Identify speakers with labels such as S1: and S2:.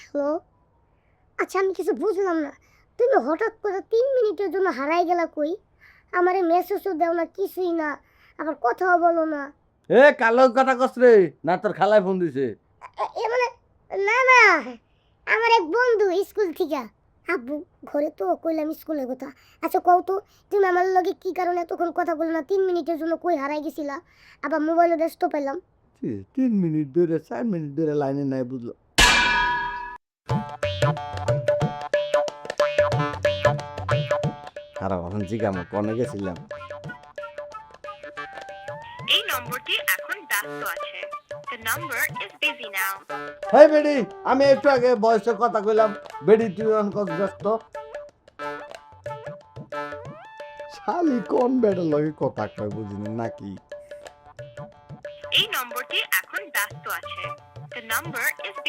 S1: Hello? আচ্ছা আমি কিছু বুঝলাম না। তুমি হঠাৎ করে তিন মিনিটের জন্য হারাই গেলা কই? আমারে মেসেজও দেও না কিছুই না। আবার কথাও বলো না।
S2: এ কালো কথা কস রে? না তোর খালায় ফোন দিছে।
S1: এ- মানে না না। আমার এক বন্ধু স্কুল থেকে। আব্বু ঘরে তো কইলাম স্কুলের কথা। আচ্ছা কও তো তুমি আমার লগে কি কারণে এতক্ষণ কথা বলো না তিন মিনিটের জন্য কই হারাই গেছিলা? আবার মোবাইলে ব্যস্ত পেলাম
S2: তিন মিনিট ধরে চার মিনিট ধরে লাইনে নাই বুঝলো। খারাপ এখন জিগাম কনে গেছিলাম।
S3: এই নম্বরটি এখন ব্যস্ত আছে।
S2: বেডি আমি একটু আগে বয়সে কথা কইলাম। বেডি তুই অন ব্যস্ত? শালি কোন বেডের লগে কথা কয় বুঝিনি নাকি?
S3: এই নম্বরটি এখন ব্যস্ত আছে। The number is busy